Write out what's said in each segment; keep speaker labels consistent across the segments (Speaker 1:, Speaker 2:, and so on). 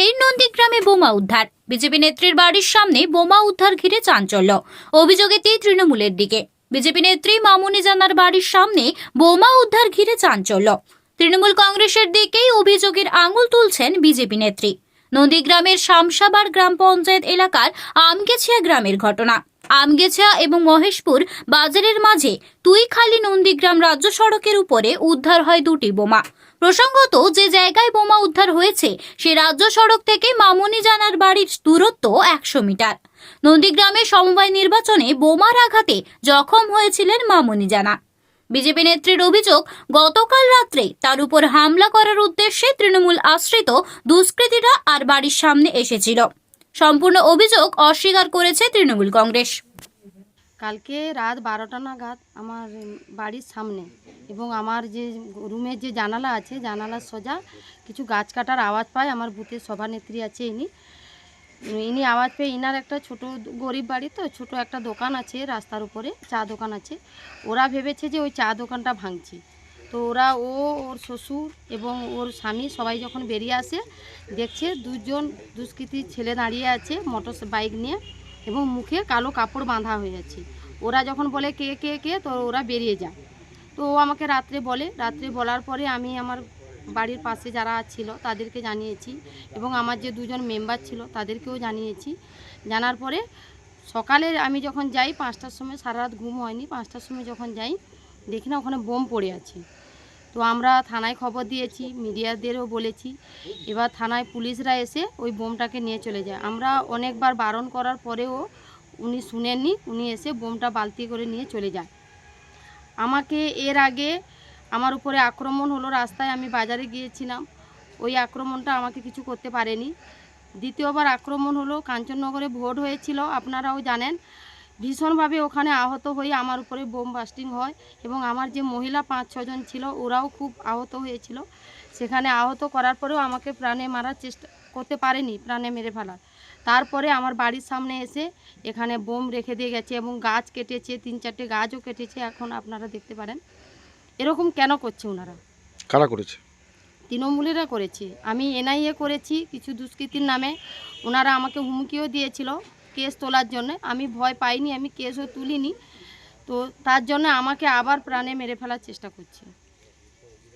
Speaker 1: ফের নন্দীগ্রামে বোমা উদ্ধার। বিজেপি নেত্রীর বাড়ির সামনে বোমা উদ্ধার ঘিরে চাঞ্চল্য। অভিযোগ এটি তৃণমূলের দিকে। বিজেপি নেত্রী মামুনি জানার বাড়ির সামনে বোমা উদ্ধার ঘিরে চাঞ্চল্য। তৃণমূল কংগ্রেসের দিকেই অভিযোগের আঙুল তুলছেন বিজেপি নেত্রী। নন্দীগ্রামের শামসাবার গ্রাম পঞ্চায়েত এলাকার আমকেছিয়া গ্রামের ঘটনা। আমগেছিয়া এবং মহেশপুর বাজারের মাঝে তুইখালি নন্দীগ্রাম রাজ্য সড়কের উপরে উদ্ধার হয় দুটি বোমা। প্রসঙ্গত যে জায়গায় বোমা উদ্ধার হয়েছে, সে রাজ্য সড়ক থেকে মামুনি জানার বাড়ির দূরত্ব একশো মিটার। নন্দীগ্রামে সমবায় নির্বাচনে বোমার আঘাতে জখম হয়েছিলেন মামুনি জানা। বিজেপি নেত্রীর অভিযোগ, গতকাল রাত্রে তার উপর হামলা করার উদ্দেশ্যে তৃণমূল আশ্রিত দুষ্কৃতীরা আর বাড়ির সামনে এসেছিল। সম্পূর্ণ অভিযোগ অস্বীকার করেছে তৃণমূল কংগ্রেস।
Speaker 2: কালকে রাত বারোটা নাগাদ আমার বাড়ির সামনে এবং আমার যে রুমের যে জানালা আছে জানালার সোজা, কিছু গাছ কাটার আওয়াজ পায়। আমার বুথের সভানেত্রী আছে ইনি। ইনি আওয়াজ পেয়ে ইনার একটা ছোট গরিব বাড়ি তো, ছোট একটা দোকান আছে রাস্তার উপরে, চা দোকান আছে। ওরা ভেবেছে যে ওই চা দোকানটা ভাঙছি। তো ওরা, ও, ওর শ্বশুর এবং ওর স্বামী সবাই যখন বেরিয়ে আসে, দেখছে দুজন দুষ্কৃতী ছেলে দাঁড়িয়ে আছে মোটর বাইক নিয়ে এবং মুখে কালো কাপড় বাঁধা হয়ে আছে। ওরা যখন বলে কে কে কে, তো ওরা বেরিয়ে যায়। তো ও আমাকে রাত্রে বলে, রাত্রে বলার পরে আমি আমার বাড়ির পাশে যারা ছিল তাদেরকে জানিয়েছি এবং আমার যে দুজন মেম্বার ছিল তাদেরকেও জানিয়েছি। জানার পরে সকালে আমি যখন যাই, পাঁচটার সময় সারা রাত ঘুম হয়নি, পাঁচটার সময় যখন যাই, দেখি না ওখানে বোম পড়ে আছে। তো আমরা থানায় খবর দিয়েছি, মিডিয়াদেরও বলেছি। এবার থানায় পুলিশরা এসে ওই বোমটাকে নিয়ে চলে যায়। আমরা অনেকবার বারণ করার পরেও উনি শুনেননি, উনি এসে বোমটা বালতি করে নিয়ে চলে যায়। আমাকে এর আগে আমার উপরে আক্রমণ হলো, রাস্তায় আমি বাজারে গিয়েছিলাম। ওই আক্রমণটা আমাকে কিছু করতে পারেনি। দ্বিতীয়বার আক্রমণ হলো, কাঞ্চননগরে ভোট হয়েছিল, আপনারাও জানেন। ভীষণভাবে ওখানে আহত হয়ে আমার উপরে বোম বাস্টিং হয় এবং আমার যে মহিলা পাঁচ ছজন ছিল ওরাও খুব আহত হয়েছিল। সেখানে আহত করার পরেও আমাকে প্রাণে মারার চেষ্টা করতে পারেনি প্রাণে মেরে ফেলার। তারপরে আমার বাড়ির সামনে এসে এখানে বোম রেখে দিয়ে গেছে এবং গাছ কেটেছে তিন চারটে গাছও কেটেছে এখন আপনারা দেখতে পারেন। এরকম কেন করছে ওনারা?
Speaker 3: কারা করেছে?
Speaker 2: তৃণমূলেরা করেছে। আমি এনআইএ করেছি কিছু দুষ্কৃতির নামে। ওনারা আমাকে হুমকিও দিয়েছিল। কেস তোলার জন্য। আমি ভয় পাইনি আমি কেসও তুলিনি। তো তার জন্য আমাকে আবার প্রাণে মেরে ফেলার চেষ্টা করছে।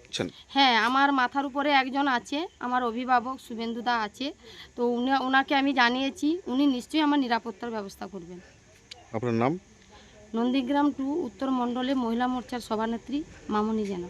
Speaker 3: আচ্ছা,
Speaker 2: হ্যাঁ আমার মাথার উপরে একজন আছে আমার অভিভাবক শুভেন্দুদা আছে। তো উনি ওনাকে আমি জানিয়েছি উনি নিশ্চয়ই আমার নিরাপত্তার ব্যবস্থা করবেন।
Speaker 3: আপনার নাম?
Speaker 2: নন্দীগ্রাম টু উত্তর মণ্ডলে মহিলা মোর্চার সভানেত্রী মামনি জানা।